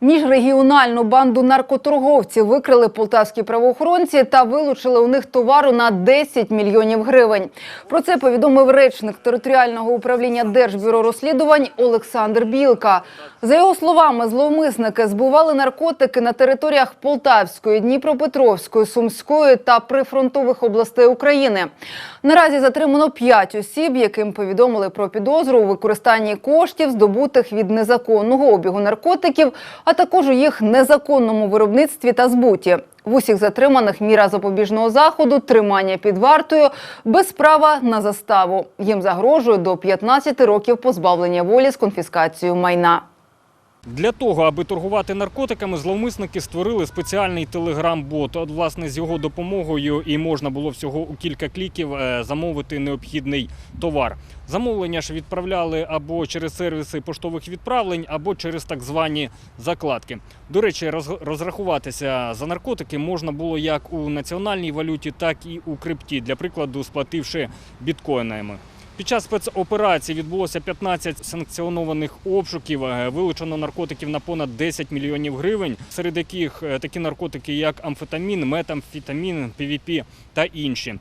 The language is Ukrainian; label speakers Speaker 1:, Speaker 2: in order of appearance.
Speaker 1: Міжрегіональну банду наркоторговців викрили полтавські правоохоронці та вилучили у них товару на 10 мільйонів гривень. Про це повідомив речник територіального управління Держбюро розслідувань Олександр Білка. За його словами, зловмисники збували наркотики на територіях Полтавської, Дніпропетровської, Сумської та прифронтових областей України. Наразі затримано 5 осіб, яким повідомили про підозру у використанні коштів, здобутих від незаконного обігу наркотиків, а також у їх незаконному виробництві та збуті. В усіх затриманих міра запобіжного заходу, тримання під вартою, без права на заставу. Їм загрожує до 15 років позбавлення волі з конфіскацією майна.
Speaker 2: Для того, аби торгувати наркотиками, зловмисники створили спеціальний телеграм-бот. От, власне, з його допомогою і можна було всього у кілька кліків е, замовити необхідний товар. Замовлення ж відправляли або через сервіси поштових відправлень, або через так звані закладки. До речі, роз- розрахуватися за наркотики можна було як у національній валюті, так і у крипті, для прикладу, сплативши біткоїнами. Під час спецоперації відбулося 15 санкціонованих обшуків. Е, Вилучено наркотиків на понад 10 мільйонів гривень, серед яких е, такі наркотики, як амфетамін, метамфетамін, ПВП та інші.